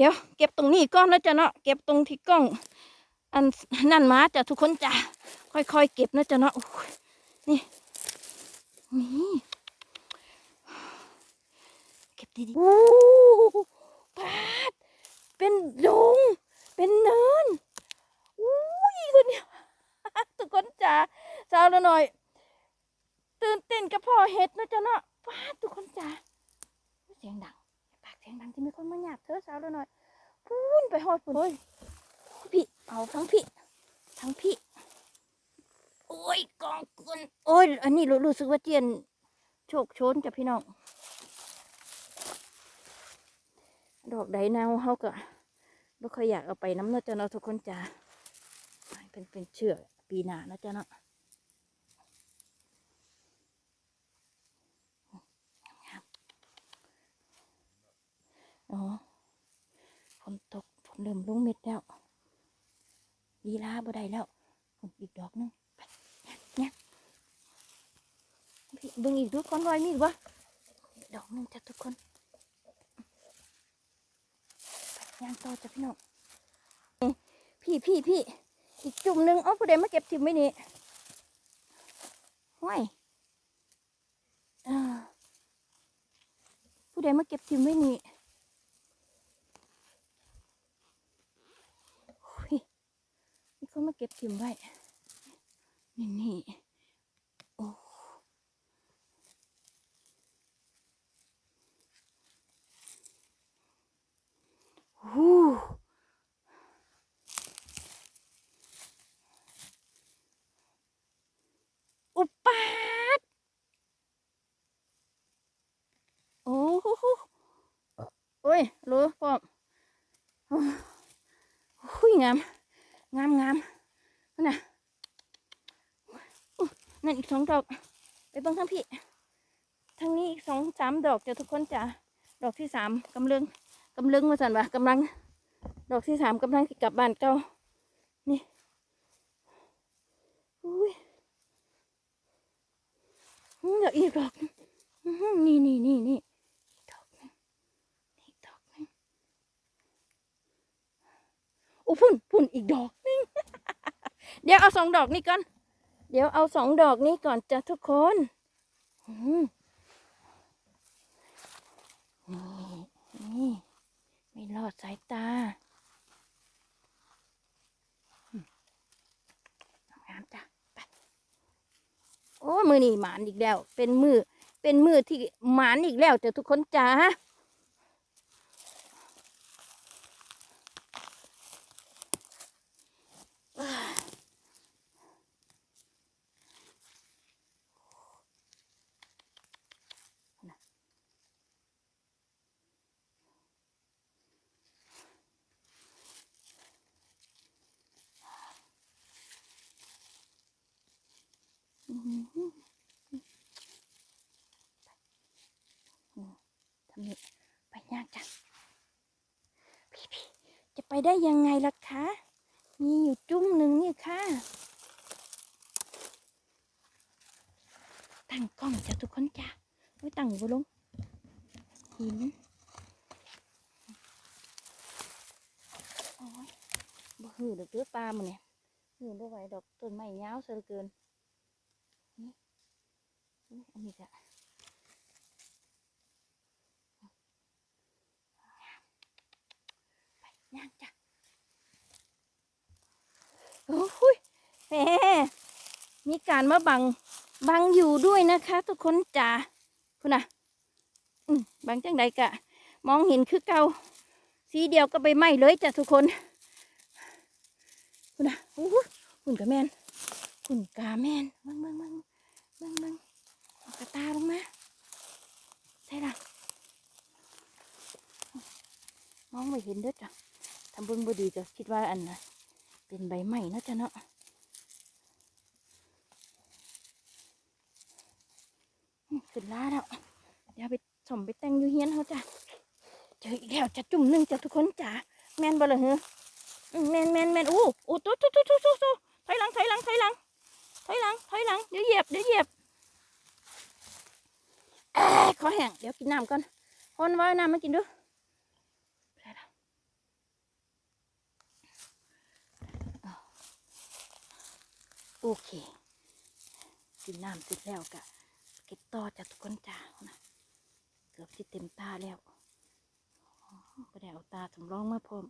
เดี๋ยวเก็บตรงนี้ก่อนนะจ๊ะเนาะเก็บตรงที่กล้อง อันนั่นมาจ้ะทุกคนจ้ะค่อยๆเก็บนะจ๊ะเนาะนี่นี่เก็บดีๆโอ้ปาดเป็นดงเป็นเนินอุ้ยคนเนี้ยทุกคนจ้าเช้าแล้วหน่อย ตื่นเต้นกับพ่อเห็ดนะจ๊ะเนาะปาดทุกคนจ้าเสียงดัง สียงดังจะมีคนมาหยาบเธอเช้าแล้วหน่อยพูนไปหอดปุ่นโอ้ยพี่เอาทั้งพี่ทั้งพี่โอ้ยกองกุนโอ้ยอันนี้รู้รู้สึกว่าเจียนโชคโชนจ้ะพี่น้องดอกไดนาวเขาก็ไม่ค่อยอยากเอาไปน้ำเนาะจ๊ะเนาะทุกคนจ้าเป็นเป็นเชื่อกปีหน้านะจ๊ะเนาะ อ๋อฝนตกฝนเริ่มลงเม็ดแล้วดีลาบ่ได้แล้วฝนอีกดอกนึงเนี่ยเบิ่งอีกดูก่อนรอยมีอีกวะดอกนึงจ้ะทุกคนย่างต่อจ้ะพี่น้องพี่พี่พี่อีกจุ่มหนึ่งเอาผู้ใดมาเก็บทิมไว้นี่ห้วยอ่าผู้ใดมาเก็บทิมไว้นี่โอ้ย มีคนมาเก็บทิมไว้ นี่นี่โอ้โหอุปาดโอ้โหโอ้ยรู้พ่อมโอ้โหงามงามงาม นั่นน่ะอุ๊ยนั่นอีกสองดอก ไปเบิ่งทั้งพี่ทางนี้อีกสองสามดอกจะทุกคนจะดอกที่สามกำลังกำลังมาสั่นวะกำลัง ดอกที่สามกำลังกลับบ้านเก่านี่อุ้ยเดี๋ยวอีกดอกนี่นี่นี่นี่ดอกนึงนี่ดอกนึงโอ้พุ่นพุ่นอีกดอกหนึง เดี๋ยวเอาสองดอกนี้ก่อน เดี๋ยวเอาสองดอกนี้ก่อนจ้ะทุกคนนี่นี่ไม่รอดสายตาอืมงามจ้ะโอ้ มือนี่หมานอีกแล้ว เป็นมือ เป็นมือที่หมานอีกแล้วจ้ะทุกคนจ้าอื้อหือทำนี่ไปยากจังพี่พี่จะ ไปได้ยังไงล่ะคะ มีอยู่จุ้มหนึ่งนี่ค่ะ ตั้งกล้องจ้ะทุกคนจ้ะไม่ตั้งบุลงหินโอ้ยบ่หือดือดเดือปลามันเนี่ยหือบ่ไหวดอกต้นไม้ยาวเหลือเกินนี่อันนี้จ้ะไปย่างจ้ะ โอ้ยแหมมีการมาบังบังอยู่ด้วยนะคะ ทุกคนจ้าคุณน่ะอบังจังใดกะ มองเห็นคือเก่าสีเดียวก็ไปไหม้เลยจ้ะทุกคนคุณน่ะโอ้โหคุณกะแมนคุณกาแมนเบิ่งเบิ่งเบิ่งเบิ่งเบิ่งกระตาลงมาใช่ละมองไม่เห็นเด้อจ้ะทำเบิ่งบ่ดีจ้ะคิดว่าอันน่ะ เป็นใบไม้เนาะจ้ะเนาะอืมขึ้นล้าแล้ว เดี๋ยวไปสมไปแต่งอยู่เฮียนเขาจ้ะเจออีกแล้วจะจุ่มหนึ่งจ้ะทุกคนจ้ะแมนบ่เลยเหรอแมนแมนแมนอู้อู้ตุ๊ตุ๊ตุ๊ตุ๊ตุ๊ตุ๊ถอยหลังถอยหลังถอยหลังถอยหลังถอยหลังเดี๋ยวเหยียบเดี๋ยวเหยียบเอ้ขอแห้งเดี๋ยวกินน้ำก่อนคนว่าน้ำมากินดูได้ เคกินน้ำเสร็จแล้วกะเก็บต่อจากทุกคนจ้านะเกือบที่เต็มตาแล้วก็ได้เอาตาสำรองมาพร้อม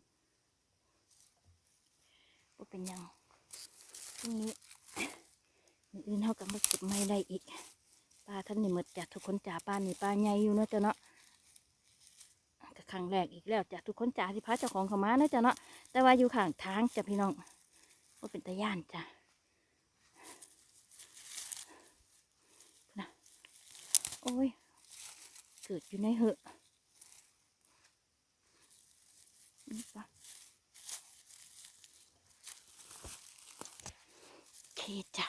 ว่าเป็นยังพรุ่งนี้อื่นเท่ากับมาเก็บไม่ได้อีกปลาท่านนี่หมดจากทุกคนจ่าปลานี่ปลาใหญ่อยู่เนาะจ้ะเนาะก็ครั้งแรกอีกแล้วจากทุกคนจ่าที่พาเจ้าของเขามาเนาะจ้ะเนาะแต่ว่าอยู่ข้างทางจ้ะพี่น้องว่าเป็นตะย่านจ้ะนะ อ้ย เกิดอยู่ในเหอะนี่ปะเคจ้ะ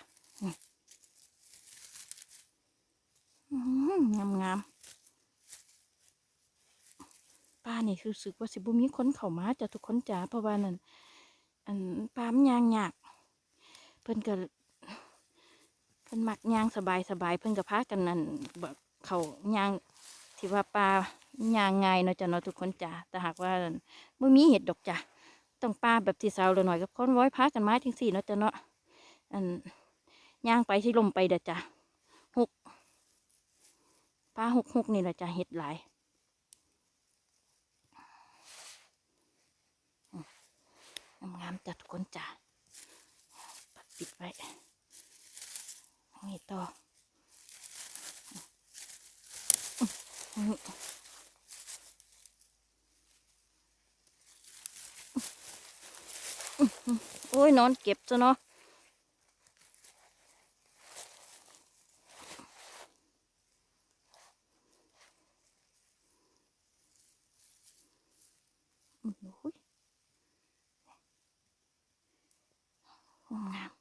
งามงามป้านี่คือรู้สึกว่าสิบุมีคนเข้ามาจะทุกคนจ๋าเพราะว่านั่นอันป้ามยางหยากเพิ่นก็เพิ่นมักยางสบายสบายเพิ่นก็พากันนั่นแบบ เขายางที่ว่าปลายางง่ายเนาะจ้ะเนาะทุกคนจ๋าแต่หากว่าไม่มีเห็ดดอกจ้ะต้องปลาแบบที่สาวเราหน่อยกับคนร้อยพากันมาทั้งสี่เนาะจ้ะเนาะอันย่างไปที่ลมไปเด้อจ้ะหกปลาหกหกนี่แหละจะเห็ดหลายงามๆจัดทุกคนจ้ะปัดปิดไว้นี่ต่ออืมอืมอืมโอ้ย นอนเก็บซะเนาะ อืมโอ้ยงาม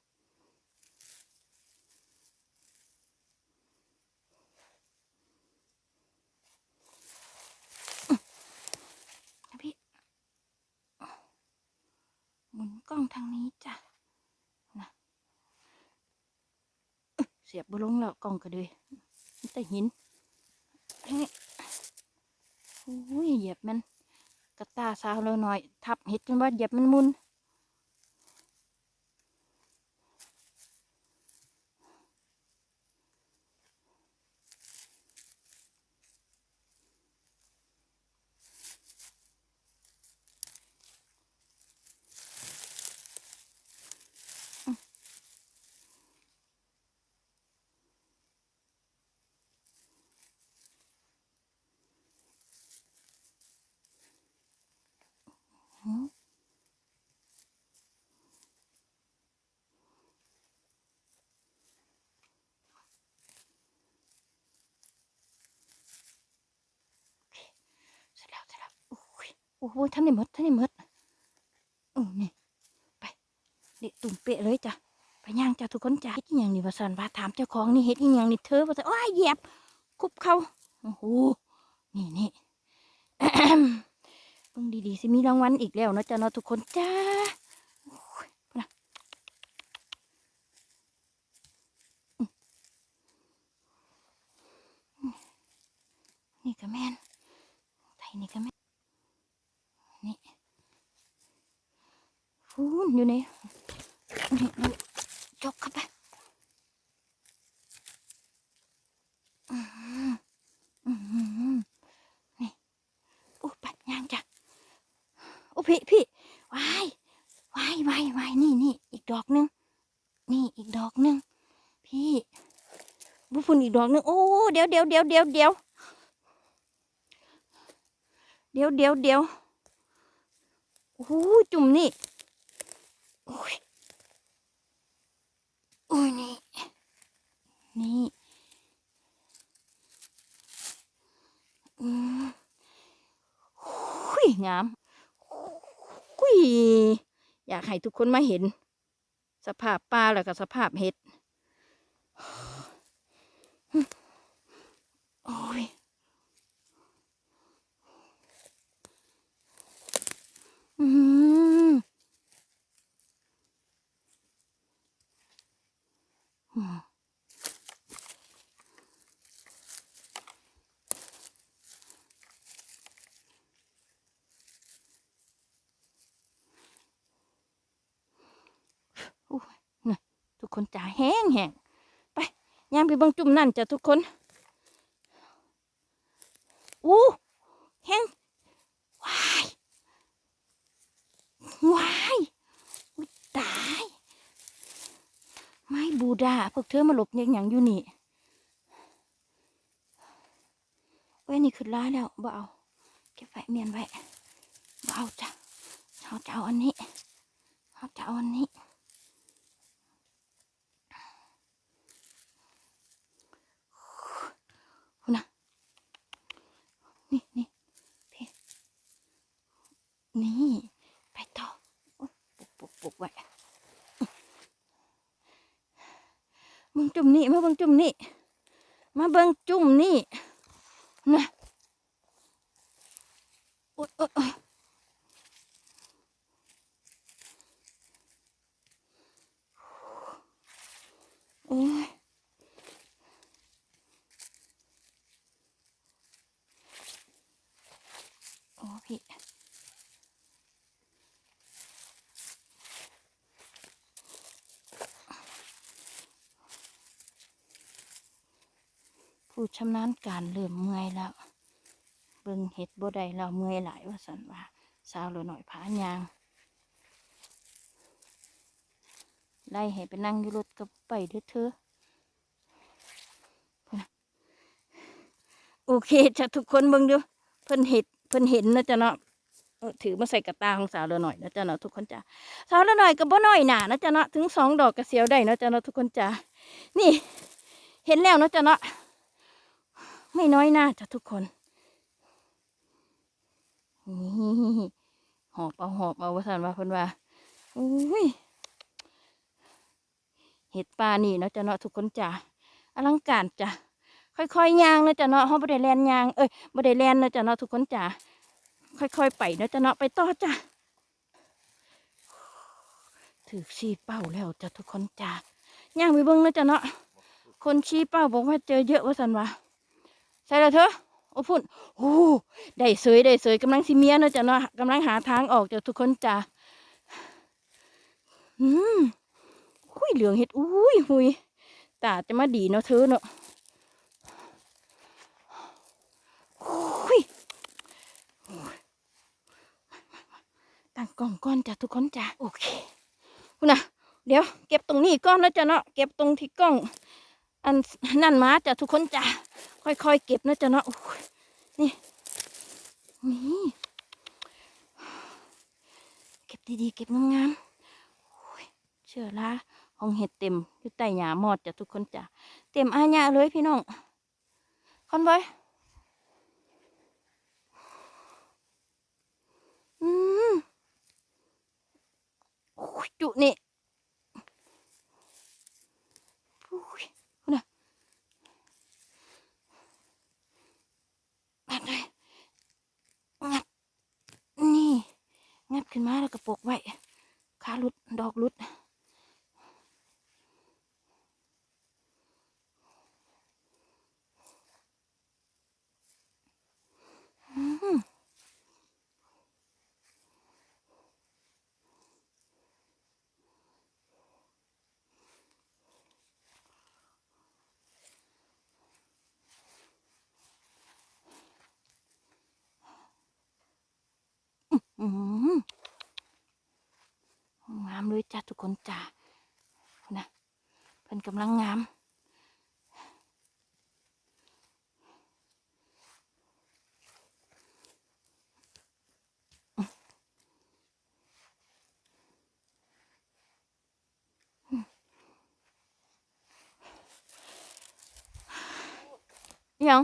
อืมนะพี่หมุนกล้ องทางนี้จ้ะนะเสียบบลงแล้วกล้องก็เลยมีแต่หินนี่โอ้ยเหยียบมันกระตาสาวเลยหน่อย ทับเห็ดจนว่าเหยียบมันมุนหือเสร็จแล้วเสร็จแล้วโโอ้โอ้ยท่านนี่หมดท่านนี่หมดเออนี่ไปเด็กตุ่มเปะเลยจ้ะไปย่างจ้ะทุกคนจ้ะเฮ็ดอหย่างนี้ว่าสันว่าถามเจ้าของนี่เฮ็ดอหย่างนี่เธอว่าสันโอ้ยเหยียบคุบเขาโอ้โหนี่นี่เบิ่งดีๆสิมีรางวัลอีกแล้วเนาะจ้ะเนาะทุกคนจ้าโอ้ยพุ่นน่ะอืมนี่ก็แม่นไทยนี่ก็แม่นฟูน อยู่นี่นี่จกเข้าไปนี่โอ้ไปย่างจ้ะโอ้พี่พี่วายวายวายวายนี่นี่อีกดอกหนึง นี่อีกดอกหนึง พี่บุฟุนอีกดอกหนึงโอ้เดี๋ยวเดี๋ยวเดี๋ยวเดี๋ยวเดี๋ยวเดี๋ยวเดี๋ยวเดี๋ยวโอ้จุ่มนี่โอ้ยโอ้ยนี่นี่อืมโอ้ ยงามคุยอยากให้ทุกคนมาเห็น สภาพปลาแล้วก็สภาพเห็ด โอ้ยอืมอืมโอ้ยน่ะทุกคน คนจ๋าแห้งแห้งไป ย่างจุ่มนั่นจ้ะทุกคน อู้แห้งวายวายอุ๊ยตาย ไม้บูดาพวกเธอมาหลบยังหยังอยู่นี่เว้ยนี่ขึ้นร้ายแล้วบ่เอาเก็บไว้เมียนไว้บ่เอาจ้ะเขาจะเอาอันนี้เขาจะเอาอันนี้คุณนะนี่นี่พี่นี่ ไปต่อโอ๊ยปุกปุกปุกไว้ มึงจุ่มนี่มาเบิ่งจุ่มนี่มา เบิ่งจุ่มนี่นะโอ๊ยโอ๊ยโอ๊ยโอ้ยโอ้พี่ ผู้ชำนาญการเริ่มเมื่อยแล้วเบิ่งเห็ดบ่ได้แล้วเมื่อยหลายว่าสันว่าสาวเหลือหน่อยผายางไล่ให้ไปนั่งอยู่รถก็ไปเด้อเธอะโอเคจ้ะทุกคนเบิ่งดูเพิ่นเห็ดเพิ่นเห็นนะจ๊ะเนาะถือมาใส่กระตาของสาวเหลือหน่อยนะจ๊ะเนาะทุกคนจ้ะสาวเหลือหน่อยก็บ่น้อยหนานะจ๊ะเนาะถึงสองดอกกระเสียวได้นะจ๊ะเนาะทุกคนจ้ะนี่ เห็นแล้วนะจ๊ะเนาะ ไม่น้อยหน้าจ้ะทุกคนนี่หอบเอาหอบเอาวสันว่าเพิ่นว่าอุ้ยเห็ดปลานี่เนาะจ้ะเนาะทุกคนจ้ะอลังการจ้ะค่อยๆย่างนะจ้ะเนาะเฮาบ่ได้แลนย่างเอ้ยบ่ได้แลนนะจ้ะเนาะทุกคนจ้ะค่อยๆไปเนาะจ้ะเนาะไปต่อจ้ะถือชี้เป้าแล้วจ้ะทุกคนจ้ะย่างไปเบิ่งนะจ้ะเนาะคนชี้เป้าบอกว่าเจอเยอะว่าสันว่า ใช่แล้วเธอโอ้พุ่นโอ้ได้เสยได้เสยกำลังสิเมียเนาะจ้ะเนาะกำลังหาทางออกจ้ะทุกคนจ้ะอืมอุ้ยเหลืองเห็ดอุ้ยหุยตาจะมาดีเนาะเธอเนาะอุ้ยตั้งกล้องก่อนจ้ะทุกคนจ้ะโอเคคุณน่ะเดี๋ยวเก็บตรงนี้ก่อนนะจ้ะเนาะเก็บตรงที่กล้อง อันนั่นมาจ้ะทุกคนจ้ะค่อยๆเก็บนะจ๊ะเนาะนี่นี่เก็บดีๆเก็บงามๆเชื่อละห้องเห็ดเต็มอยู่ใต้หญ้ามอดจ้ะทุกคนจ้ะเต็มอาญาเลยพี่น้องคอนไว้อืมโอ้ยจุนี่โอ้ย แบบไหนงับนี่งับขึ้นมาแล้วก็ปกไว้ขาหลุด ดอกหลุด อืม อืมงามเลยจ้าทุกคนจ้านะเพิ่นกำลังงาม ยัง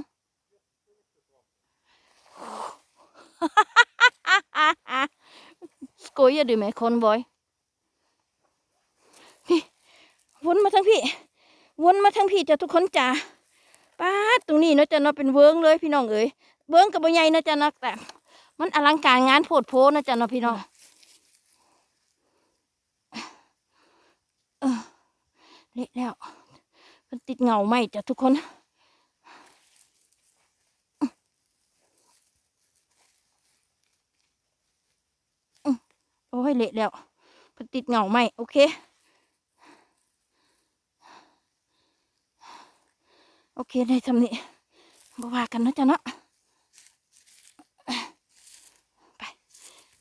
Skojar du med konvoj? นี่วนมาทางพี่ วนมาทางพี่จะทุกคนจ้าป้าตรงนี้เนาะจ้ะเนาะเป็นเวิ้งเลยพี่น้องเอ๋ยเวิ้งกับใบใหญ่นาะจะเนาะแต่มันอลังการงานโพดโพนาะจะเนาะพี่น้องเออเละแล้วมันติดเงาไหมจ้ะทุกคน โอ้ยเละแล้วพันติดเหงาไหมโอเค โอเคได้ทำนี้บ่ว่ากันนะจ๊ะเนาะไป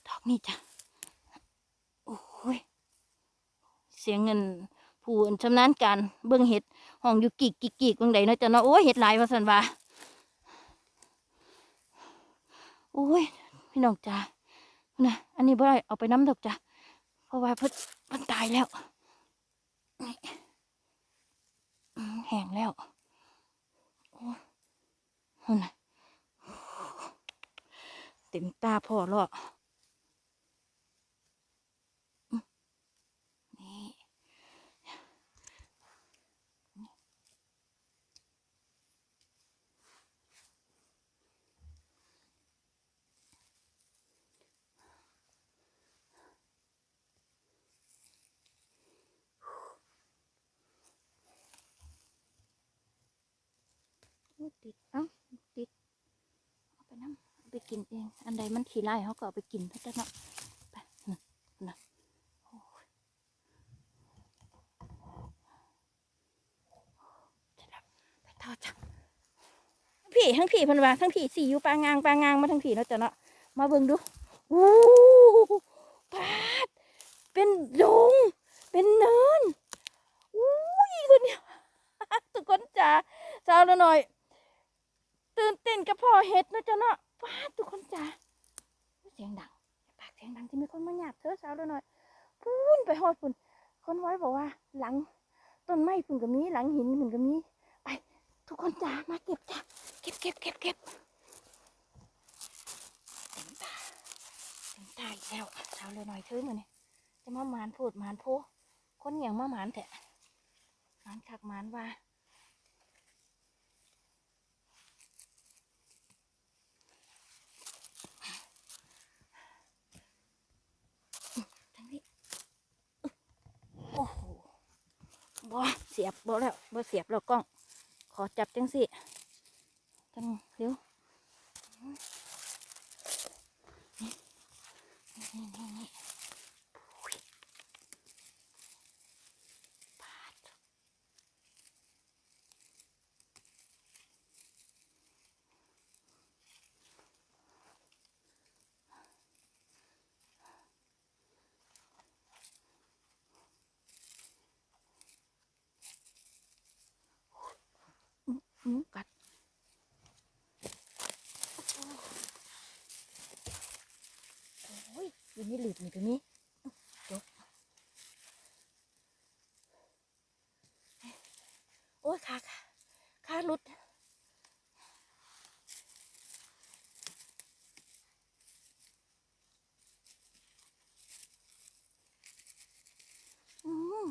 ดอกนี่จ้ะโอ้ยเสียงเงินผู้ชำนาญการเบื้องเห็ดห้องอยู่กีกกีกกีกตรงไหนนะจ๊ะเนาะโอ้ยเห็ดหลายว่าสันว่าโอ้ยพี่น้องจ้า นะอันนี้บ่ได้เอาไปน้ำดอกจ้ะเพราะว่าเพิ่นเพิ่นตายแล้วแห้งแล้วนั่นน่ะเต็มตาพ่อแล้ว อุ๊ยติดเอ้าติดเอาไปน้ำเอาไปกินเอง อันใดมันขี้ไล่เขาก็เอาไปกินเท่านั้นเนาะไปนะนะไปทอจ้ะพี่ทั้งพี่พันวาทั้งพี่สี่อยู่ปางางปางางมาทั้งพี่เนาะจ้ะเนาะมาเบิ่งดูอู้ปาดเป็นดงเป็นเนินอู้ยคนเนี้ยทุกคนจ๋าเจ้าละหน่อย ตื่นเต้นกับพ่อเห็ดนะจ๊ะเนาะว้าทุกคนจ้าเสียงดังปากเสียงดังที่มีคนมาหยาบเธอสาวแล้วหน่อยพูนไปหอดปุ่นคนไว้บอกว่า หลังต้นไม้ปุ่นก็มีหลังหินปุ่นก็มีไป ทุกคนจ้ามาเก็บจ้าเก็บเก็บเก็บเก็บเต็มตาเต็มตาอีกแล้วสาวเลยหน่อยเธอมือนี่จะมาหมานพูดหมานโพคนอย่างมาหมานแทะหมานคักหมานว่า ทั้งนี้โอ้โหบ่ เสียบบ่แล้วบ่เสียบแล้วกล้อง ขอจับจังสิจังเร็วนี่นี่นี่ หมูกัดโอ้ยอยู่นี่หลุดนี่ตรงนี้จบโอ้ยขาขาขาหลุด อืม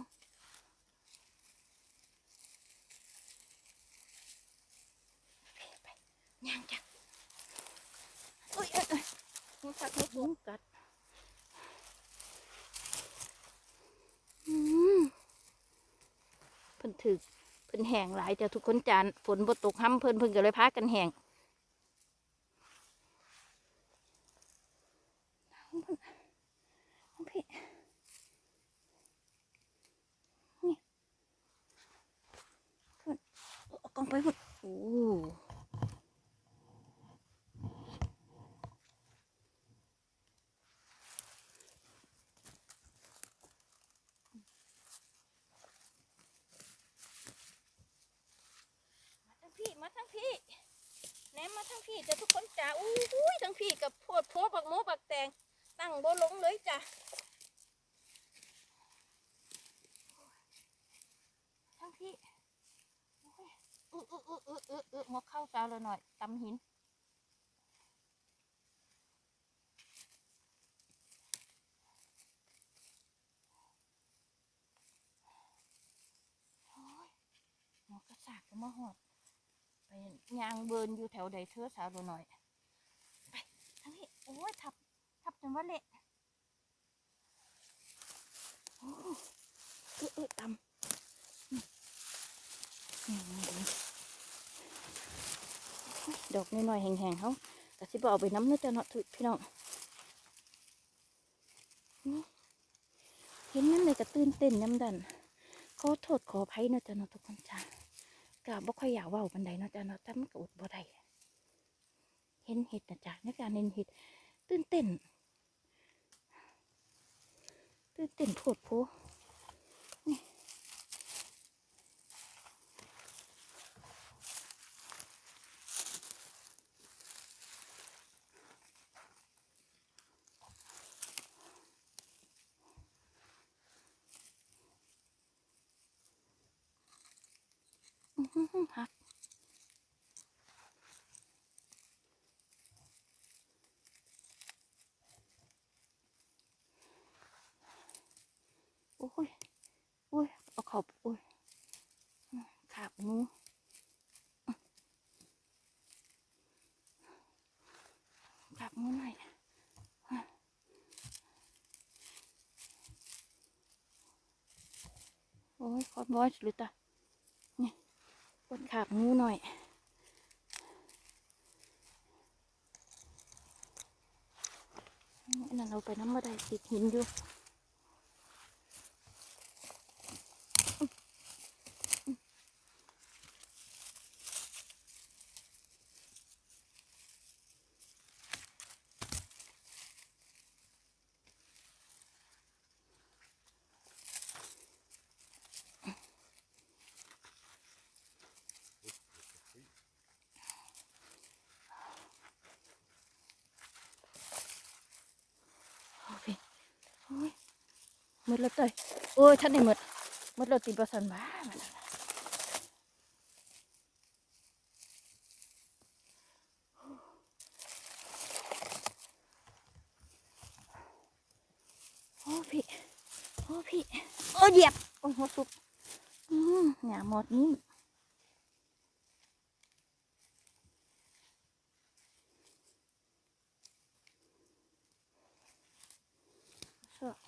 ไปไป ย่างจ้ะโอ้ยเอ้ยเอ้ยงูกัดงูกัดอืมเพิ่นถึกเพิ่นแห้งหลายแต่ทุกคนจานฝนบ่ตกห้ำเพิ่นเพิ่นก็เลยพากันแห้งเอาพี่ เอากล้องไปหมดโอ้มาทั้งพี่ มาทั้งพี่แหนมมา ทั้งพี่จะทุกคนจ้าอู้ยทั้งพี่กับโพดโพบักโมบักแตงตั้งบ่ลงเลยจ้ะทั้งพี่อืออืออืออืออืออือมาเข้าจ้าเลยหน่อยตำหินโอ้ยหัวกระสากก็มาหอด ยางเบินอยู่แถวใดเธอสาวเลยหน่อยไปทั้งนี้โอ้ยทับทับจนว่าเละโอ้เออเออตำนี่นี่นี่ดอกน้อยๆแห้งๆเขาแต่สิบอาไปน้ำนื้อจะเนาะทุกพี่น้องเห็นนั่นเลยก็ตื่นเต้นน้ำดันขอโทษขออภัยนาะจ้ะเนาะทุกคนจ้า ก็บ่ค่อยอยากเว้าปันใดเนาะจ้าเนาะแต่มันก็อดบ่ได้เห็นเห็ดนะจ้ะในการเห็นเห็ดตื่นเต้นตื่นเต้นโผดโพ หักโอ้ยโอ้ยเอาเขาโอ้ยขาบงูขาบงูหน่อยโอ้ยขอบบอยหรือตา นขาบงูหน่อย นั่นเราไปน้ำมาได้ติดหินอยู่ มดแล้วเต้ยโอ้ยท่านนี่หมดหมดแล้วตีประสันบ้าโอ้พี่ โอ้พี่ โอ้เหยียบ โอ้โหสุกอืมหยาหมดนี้เสือก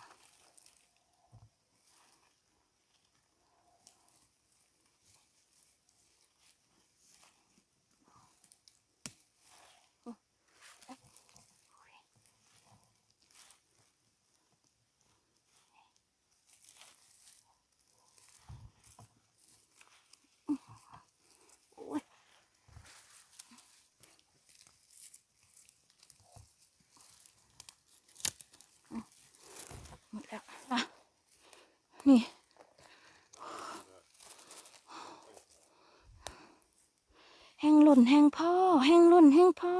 โอ้ยหมดแล้วอะ นี่ แห้งหล่นแห้งพ่อ แห้งหล่นแห้งพ่อ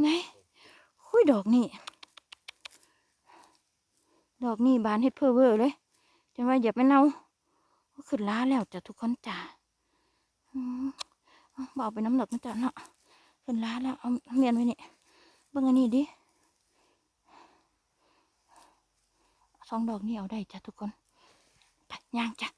ไหนคุยดอกนี่ ดอกนี่บานเฮ็ดเพอเวอร์เลยจะว่าอย่าไปเนาก็ขึ้นล้าแล้วจ้ะทุกคนจ้ะอืม เอาเบาไปน้ำหนักนะจ๊ะเนาะเห็นล้าแล้วเอาเมียนไว้นี่เบิ่งอันนี้ดิสองดอกนี่เอาได้จ้ะทุกคนไปย่างจ้ะ